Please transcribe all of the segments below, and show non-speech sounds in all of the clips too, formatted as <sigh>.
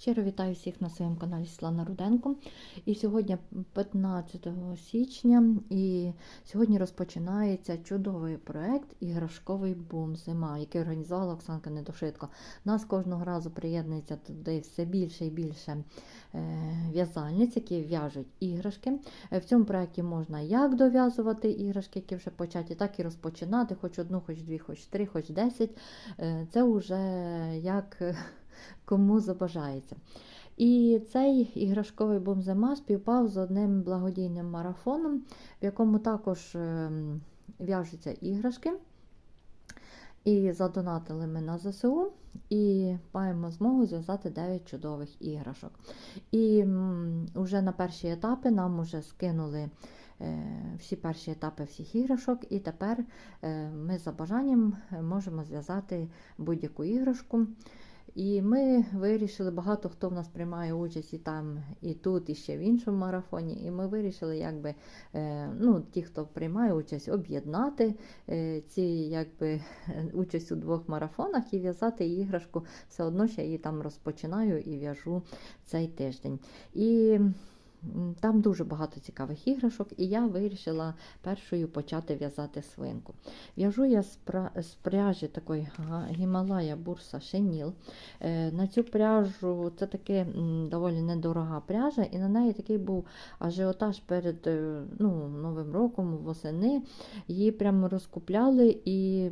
Щиро вітаю всіх на своєму каналі Світлана Руденко. І сьогодні 15 січня, і сьогодні розпочинається чудовий проект Іграшковий бум зима, який організувала Оксанка Недошитко. Нас кожного разу приєднується туди все більше і більше е, в'язальниць, які в'яжуть іграшки. Е, В цьому проєкті можна як дов'язувати іграшки, які вже початі, так і розпочинати, хоч одну, хоч дві, хоч три, хоч десять. Е, Це вже як кому забажається. І цей іграшковий бум зима співпав з одним благодійним марафоном, в якому також ем, в'яжуться іграшки. І задонатили ми на ЗСУ і маємо змогу зв'язати 9 чудових іграшок. І вже на перші етапи нам вже скинули е, всі перші етапи всіх іграшок, і тепер е, ми за бажанням можемо зв'язати будь-яку іграшку. І ми вирішили, багато хто в нас приймає участь і там, і тут, і ще в іншому марафоні. І ми вирішили, якби, е, ну, ті, хто приймає участь, об'єднати е, ці якби, <laughs> участь у двох марафонах і в'язати іграшку. Все одно ще її там розпочинаю і в'яжу цей тиждень. І там дуже багато цікавих іграшок, і я вирішила першою почати в'язати свинку. В'яжу я з, пряжі такої Гімалая Бурса Шеніл. Е, На цю пряжу це таки доволі недорога пряжа, і на неї такий був ажіотаж перед е, ну, Новим роком, восени. Її прямо розкупляли і.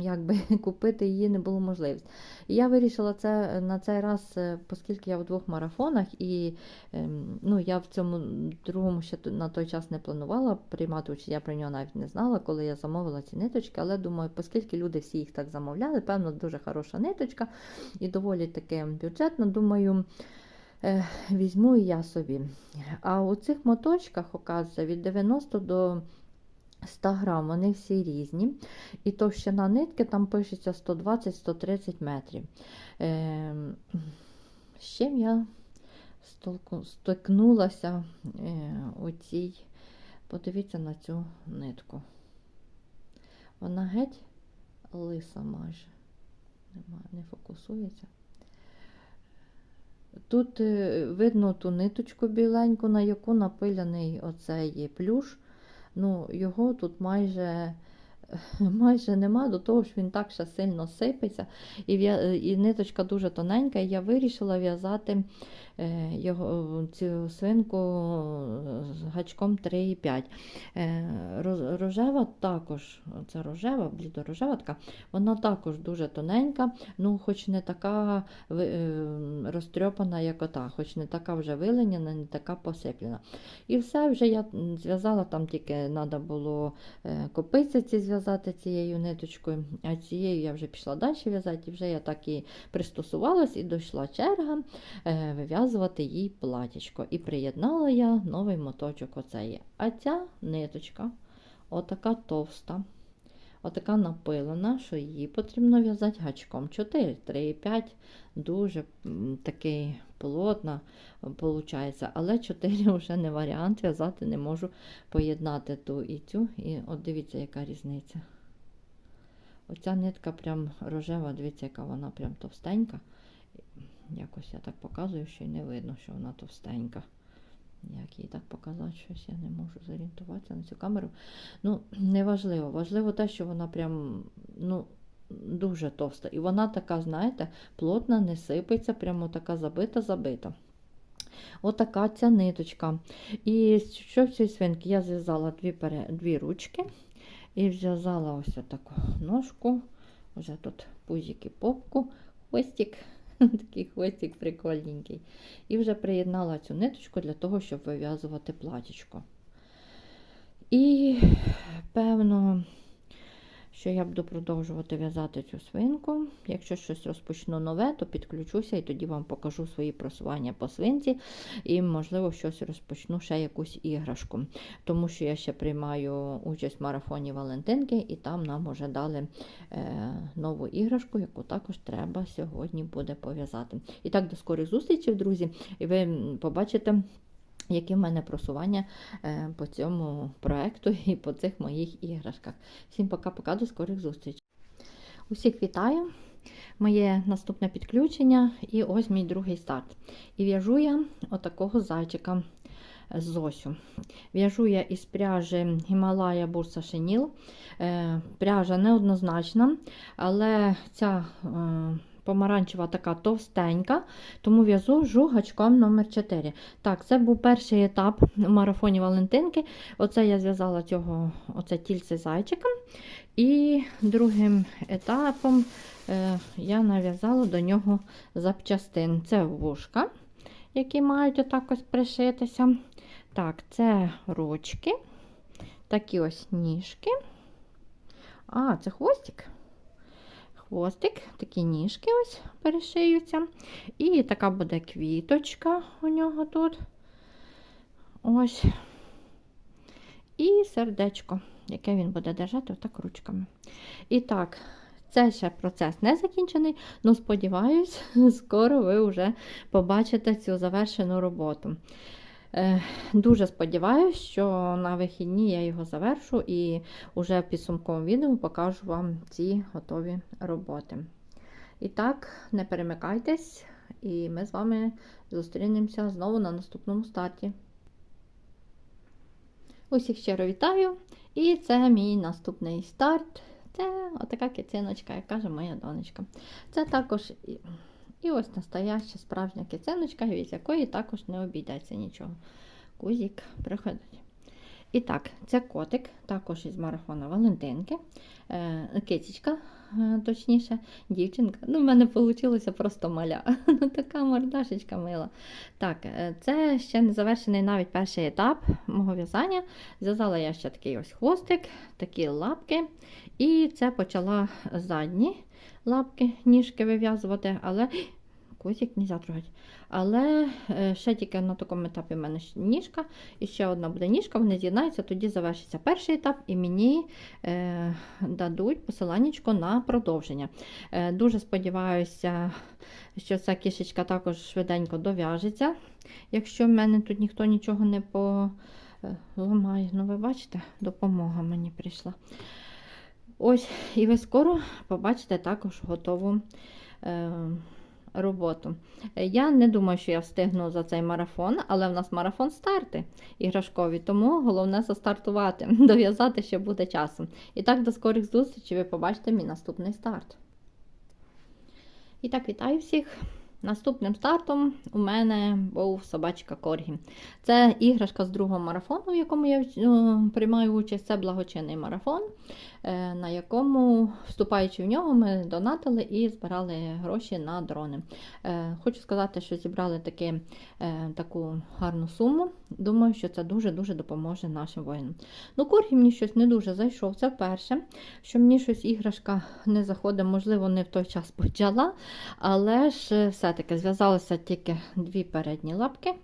Якби <laughs> купити її не було можливості. І я вирішила це на цей раз, е, оскільки я в двох марафонах, і ем, ну, я в цьому другому ще на той час не планувала приймати участь, я про нього навіть не знала, коли я замовила ці ниточки. Але думаю, оскільки люди всі їх так замовляли, певно, дуже хороша ниточка і доволі таки бюджетна, думаю. е, Візьму і я собі. А у цих моточках, оказується, від 90 до 100 грам, вони всі різні. І товщина нитки там пишеться 120-130 метрів. Е, з чим я стикнулася е, у цій, подивіться на цю нитку. Вона геть лиса майже. Нема, не фокусується. Тут е, видно ту ниточку біленьку, на яку напиляний оцей плюш. Ну, його тут майже, <laughs> майже нема, до того ж він так ще сильно сипеться. І, і ниточка дуже тоненька, і я вирішила в'язати е, його, цю свинку з гачком 3,5. Е, Рожева також, це рожева, блідорожева така, вона також дуже тоненька, ну хоч не така е, розтрьопана, як ота, хоч не така вже виленяна, не така посиплена. І все, вже я зв'язала, там тільки треба було е, копиці ці зв'язати цією ниточкою, а цією я вже пішла далі в'язати, і вже я так і пристосувалась, і дійшла черга е, вив'язувати їй платічко. І приєднала я новий моточок оцей. А ця ниточка, отака товста. Отака напилена, що її потрібно в'язати гачком 4, 3, 5, дуже такий плотна виходить. Але 4 <laughs> вже не варіант, в'язати не можу поєднати ту і цю. І от дивіться, яка різниця. Оця нитка прям рожева, дивіться, яка вона прям товстенька. Якось я так показую, що й не видно, що вона товстенька. Як їй так показати, щось я не можу зорієнтуватися на цю камеру. Ну, неважливо. Важливо те, що вона прям ну, дуже товста. І вона така, знаєте, плотна, не сипеться, прямо така забита-забита. Отака ця ниточка. І що в цій свинки? Я зв'язала дві, пере... дві ручки і зв'язала ось таку ножку. Вже тут пузики попку, хвостик. <laughs> Такий хвостик прикольненький. І вже приєднала цю ниточку для того, щоб вив'язувати платічко. І певно, що я буду продовжувати в'язати цю свинку. Якщо щось розпочну нове, то підключуся і тоді вам покажу свої просування по свинці. І, можливо, щось розпочну ще якусь іграшку. Тому що я ще приймаю участь в марафоні Валентинки, і там нам вже дали е, нову іграшку, яку також треба сьогодні буде пов'язати. І так, до скорих зустрічей, друзі, і ви побачите. Які в мене просування е, по цьому проекту і по цих моїх іграшках. Всім пока-пока, до скорих зустрічей. Усіх вітаю! моє наступне підключення, і ось мій другий старт. І в'яжу я отакого зайчика Зосю. В'яжу я із пряжі Гімалая Бурса Шеніл. Е, Пряжа неоднозначна, але ця е, помаранчева така товстенька, тому в'язу гачком номер 4 Так, це був перший етап в марафоні Валентинки. Оце я зв'язала цього оце тільце зайчика. І другим етапом е, я нав'язала до нього запчастин. Це вушка, які мають отак ось пришитися. Так, це ручки, такі ось ніжки. А, це хвостик. Хвостик, такі ніжки ось перешиються. І така буде квіточка у нього тут. Ось. І сердечко, яке він буде держати отак ручками. І так, це ще процес не закінчений, але сподіваюсь, <laughs> скоро ви вже побачите цю завершену роботу. Е, Дуже сподіваюся, що на вихідні я його завершу і вже в підсумковому відео покажу вам ці готові роботи. І так, не перемикайтесь, і ми з вами зустрінемося знову на наступному старті. Усіх щиро вітаю! І це мій наступний старт. Це отака кициночка, як каже моя донечка. Це також і, ось настояща справжня кициночка, від якої також не обійдеться нічого. Кузік приходить. І так, це котик, також із марафону Валентинки. Е, кицічка, е, точніше, дівчинка. Ну, в мене вийшло просто маля. <laughs> Ну, така мордашечка мила. Так, е, це ще не завершений навіть перший етап мого в'язання. Зв'язала я ще такий ось хвостик, такі лапки. І це почала задні лапки, ніжки вив'язувати, але <gasps> козик не трогати. Але е, ще тільки на такому етапі в мене ніжка, і ще одна буде ніжка, вони з'єднаються, тоді завершиться перший етап, і мені е, дадуть посиланнячко на продовження. Е, Дуже сподіваюся, що ця кішечка також швиденько дов'яжеться, якщо в мене тут ніхто нічого не поламає. Ну, ви бачите, допомога мені прийшла. Ось, і ви скоро побачите також готову. Е, роботу. Я не думаю, що я встигну за цей марафон, але в нас марафон старти іграшкові, тому головне застартувати, <laughs> дов'язати ще буде часом. І так, до скорих зустрічей, ви побачите мій наступний старт. І так, вітаю всіх! Наступним стартом у мене був собачка Коргі. Це іграшка з другого марафону, в якому я приймаю участь. Це благочинний марафон, е, на якому, вступаючи в нього, ми донатили і збирали гроші на дрони. Е, хочу сказати, що зібрали таки, е, таку гарну суму. Думаю, що це дуже-дуже допоможе нашим воїнам. Ну, Коргі мені щось не дуже зайшов. Це вперше, що мені щось іграшка не заходить, можливо, не в той час почала, але ж все все-таки зв'язалися тільки дві передні лапки.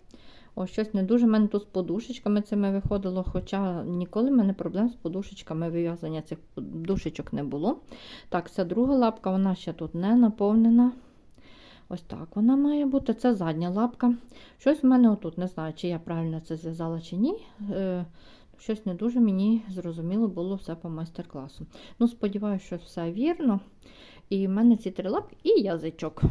Ось щось не дуже в мене тут з подушечками цими виходило, хоча ніколи в мене проблем з подушечками вив'язання цих подушечок не було. Так, це друга лапка, вона ще тут не наповнена. Ось так вона має бути. Це задня лапка. Щось в мене отут, не знаю, чи я правильно це зв'язала, чи ні. Е, щось не дуже мені зрозуміло було все по майстер-класу. Ну, сподіваюся, що все вірно. І в мене ці три лапки і язичок.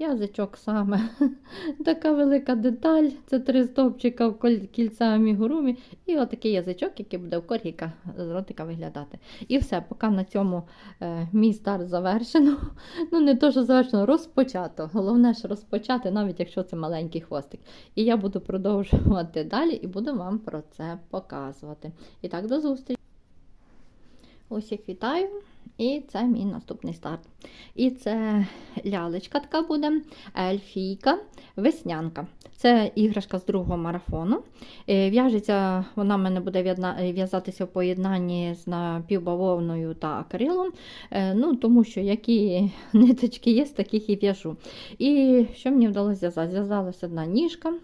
Язичок саме <laughs> така велика деталь. Це три стовпчика в кільця амігурумі. І отакий язичок, який буде в коргіка з ротика виглядати. І все, поки на цьому е, мій старт завершено. <laughs> Ну, не то, що завершено, розпочато. Головне ж розпочати, навіть якщо це маленький хвостик. І я буду продовжувати <laughs> далі і буду вам про це показувати. І так, до зустрічі! Усіх вітаю! І це мій наступний старт. І це лялечка така буде, ельфійка, веснянка. Це іграшка з другого марафону. Е, в'яжеться, вона в мене буде в'язатися в поєднанні з напівбавовною та акрилом. Е, ну, Тому що які <laughs> ниточки є, таких і в'яжу. І що мені вдалося зв'язати? Зв'язалася одна ніжка.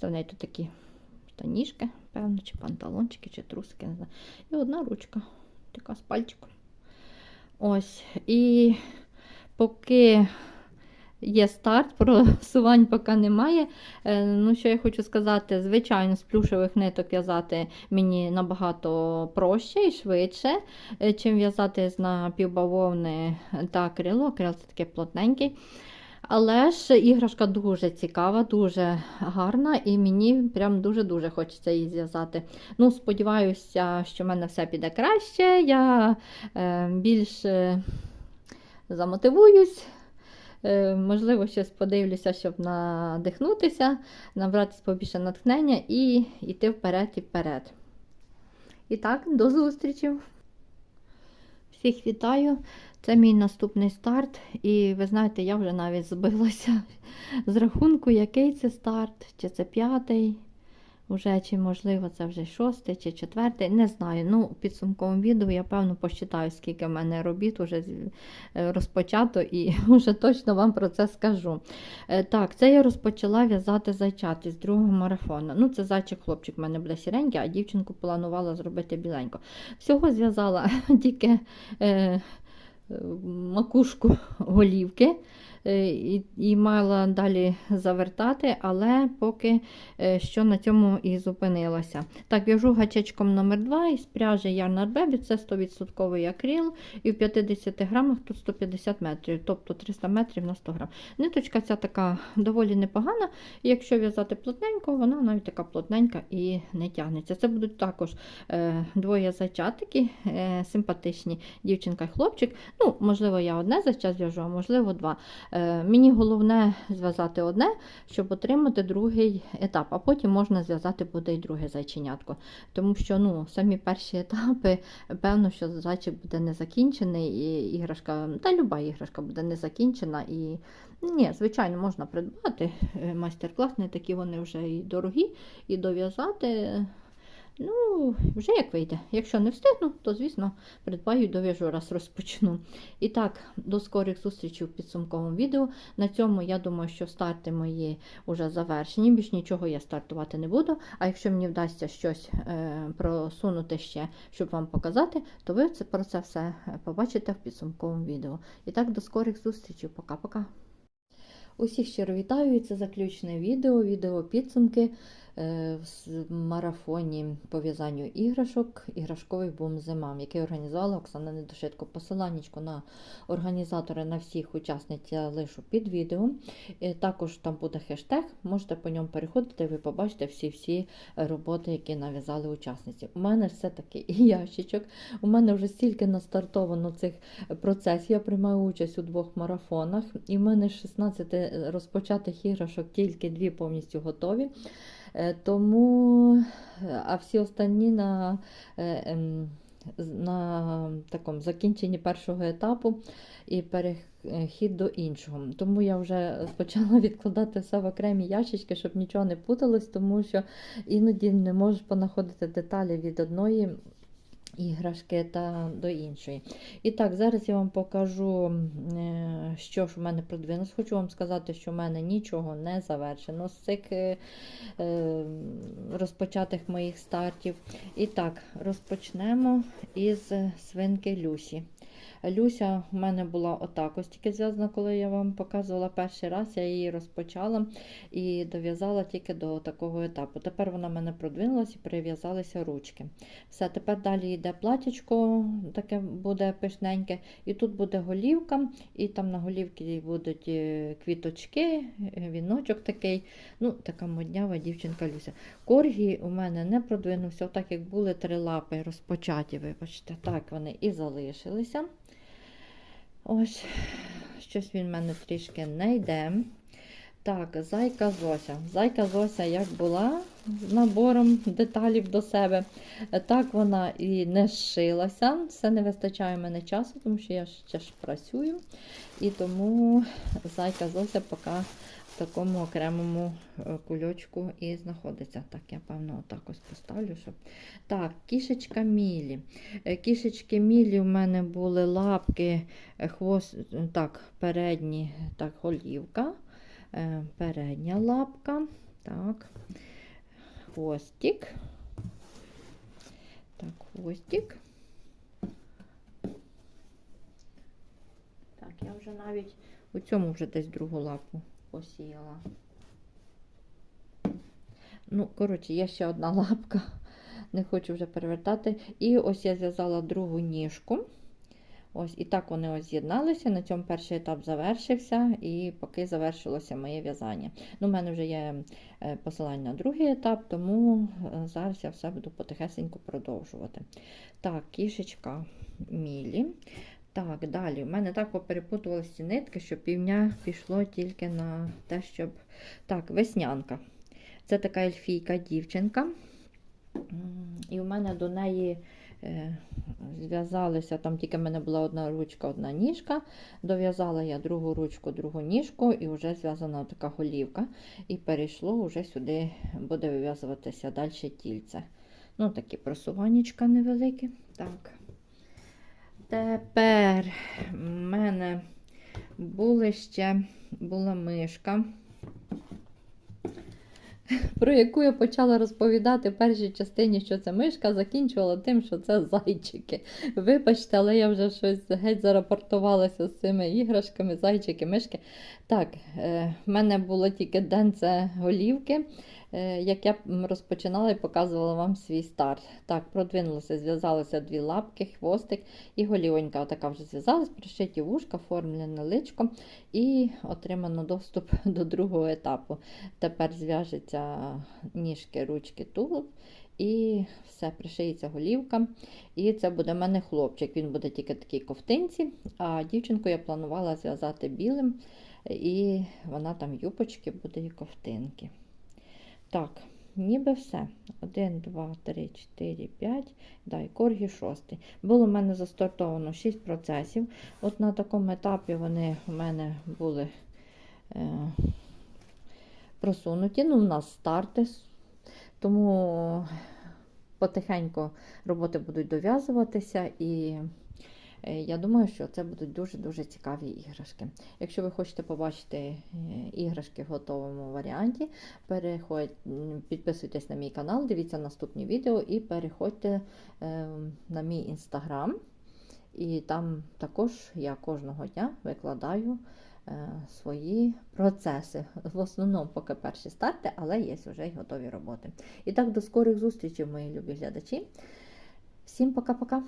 Це в неї тут такі ніжки, певно, чи панталончики, чи трусики. не знаю. І одна ручка, така з пальчиком. Ось, І поки є старт, просувань поки немає. Е, Ну, що я хочу сказати, звичайно, з плюшевих ниток в'язати мені набагато проще і швидше, е, чим в'язати з напівбавовни та крило. Акрил це такий плотненький. Але ж іграшка дуже цікава, дуже гарна, і мені прям дуже-дуже хочеться її зв'язати. Ну, сподіваюся, що в мене все піде краще. Я е, більш е, замотивуюсь. Е, можливо, щось подивлюся, щоб надихнутися, набратися побільше натхнення і йти вперед і вперед. І так, до зустрічі! Всіх вітаю! Це мій наступний старт, і ви знаєте, я вже навіть збилася з рахунку, який це старт, чи це п'ятий, уже, чи можливо це вже шостий чи четвертий. Не знаю. Ну, у підсумковому відео я певно посчитаю, скільки в мене робіт вже розпочато, і <laughs> вже точно вам про це скажу. Е, Так, це я розпочала в'язати зайчат з другого марафону. Ну, це зайчик-хлопчик в мене буде сіренький, а дівчинку планувала зробити біленько. Всього зв'язала <laughs> тільки. Е, макушку <laughs> голівки е, і і мала далі завертати, але поки е, що на цьому і зупинилася. Так, в'яжу гачечком номер 2 із пряжі Yarn Baby, це 100% акрил, і в 50 грамах тут 150 метрів, тобто 300 метрів на 100 грам. Ниточка ця така доволі непогана, якщо в'язати плотненько, вона навіть така плотненька і не тягнеться. Це будуть також е, двоє зайчатики, е, симпатичні дівчинка і хлопчик. Ну, Можливо, я одне за час зв'яжу, а можливо, два. Е, Мені головне зв'язати одне, щоб отримати другий етап, а потім можна зв'язати буде і друге зайченятко. Тому що ну, самі перші етапи, певно, що зайчик буде не закінчений, і іграшка, та люба іграшка буде не закінчена. І ні, звичайно, можна придбати е, майстер-клас, не такі вони вже і дорогі, і дов'язати. Ну, вже як вийде. Якщо не встигну, то, звісно, придбаю і дов'яжу, раз розпочну. І так, до скорих зустрічей у підсумковому відео. На цьому, я думаю, що старти мої вже завершені. Більш нічого я стартувати не буду. А якщо мені вдасться щось е, просунути ще, щоб вам показати, то ви це, про це все побачите в підсумковому відео. І так, до скорих зустрічей. Пока-пока. Усіх щиро вітаю, це заключне відео, відео підсумки в марафоні по в'язанню іграшок, іграшковий бум зима, який організувала Оксана Недошитко. Посиланнячко на організатори на всіх учасниць я лишу під відео. Також там буде хештег, можете по ньому переходити, ви побачите всі-всі роботи, які нав'язали учасниці. У мене все-таки і ящичок. У мене вже стільки настартовано цих процесів. Я приймаю участь у двох марафонах, і в мене 16 розпочатих іграшок, тільки дві повністю готові. Е, тому, а всі останні на е, ем, на такому закінченні першого етапу і перехід до іншого. Тому я вже почала <laughs> відкладати все в окремі ящички, щоб нічого не путалось, тому що іноді не можеш понаходити деталі від одної іграшки та до іншої. І так, зараз я вам покажу, е, що ж у мене продвинулось. Хочу вам сказати, що в мене нічого не завершено з цих е, е, розпочатих моїх стартів. І так, розпочнемо із свинки Люсі. Люся в мене була отак ось тільки зв'язана, коли я вам показувала перший раз, я її розпочала і дов'язала тільки до такого етапу. Тепер вона в мене продвинулася і прив'язалися ручки. Все, тепер далі йде платічко, таке буде пишненьке, і тут буде голівка, і там на голівці будуть е, квіточки, віночок такий. ну Така моднява дівчинка Люся. Коргі у мене не продвинувся, отак як були три лапи розпочаті, вибачте, так вони і залишилися. Ось, щось він в мене трішки не йде. Так, зайка Зося. Зайка Зося як була з набором деталів до себе, так вона і не зшилася. Все не вистачає мене часу, тому що я ще ж працюю. І тому зайка Зося поки в такому окремому е, кульочку і знаходиться. Так, я, певно, отак ось поставлю. щоб... Так, кішечка Мілі. Е, кішечки Мілі в мене були лапки, е, хвост, так, передні, так, голівка, передня лапка, так, хвостик. Так, хвостик. Так, я вже навіть У цьому вже десь другу лапу посіяла. Ну, коротше, є ще одна <laughs> лапка, не хочу вже перевертати. І ось я зв'язала другу ніжку. Ось, і так вони ось з'єдналися. На цьому перший етап завершився, і поки завершилося моє в'язання. Ну, У мене вже є е, посилання на другий етап, тому е, зараз я все буду потихесенько продовжувати. Так, кішечка Мілі. Так, далі. У мене так поперепутувалися ці нитки, що півдня пішло тільки на те, щоб. Так, веснянка. Це така ельфійка дівчинка. І у мене до неї зв'язалися, там тільки в мене була одна ручка, одна ніжка. Дов'язала я другу ручку, другу ніжку, і вже зв'язана така голівка. І перейшло вже сюди, буде вив'язуватися далі тільце. Ну, такі просуваннячка невеликі. Так. Тепер в мене були ще була мишка, <laughs> про яку я почала розповідати в першій частині, що це мишка, закінчувала тим, що це зайчики. Вибачте, але я вже щось геть зарапортувалася з цими іграшками, зайчики, мишки. Так, е, в мене було тільки день це голівки, як я розпочинала і показувала вам свій старт. Так, продвинулося, зв'язалося дві лапки, хвостик і голівонька. Отака вже зв'язалась, пришиті вушка, оформлене личко і отримано доступ <laughs> до другого етапу. Тепер зв'яжеться ніжки, ручки, тулуб. І все, пришиється голівка. І це буде в мене хлопчик. Він буде тільки такій ковтинці, а дівчинку я планувала зв'язати білим. І вона там юпочки буде і ковтинки. Так, ніби все. 1, 2, 3, 4, 5. Да, і коргі шостий. Було в мене застартовано 6 процесів. От на такому етапі вони у мене були е, просунуті. Ну, у нас старти, тому потихеньку роботи будуть дов'язуватися і. Е, Я думаю, що це будуть дуже-дуже цікаві іграшки. Якщо ви хочете побачити е, іграшки в готовому варіанті, переходь, підписуйтесь на мій канал, дивіться наступні відео і переходьте е, на мій інстаграм. І там також я кожного дня викладаю е, свої процеси. В основному поки перші старти, але є вже й готові роботи. І так, до скорих зустрічей, мої любі глядачі. Всім пока-пока!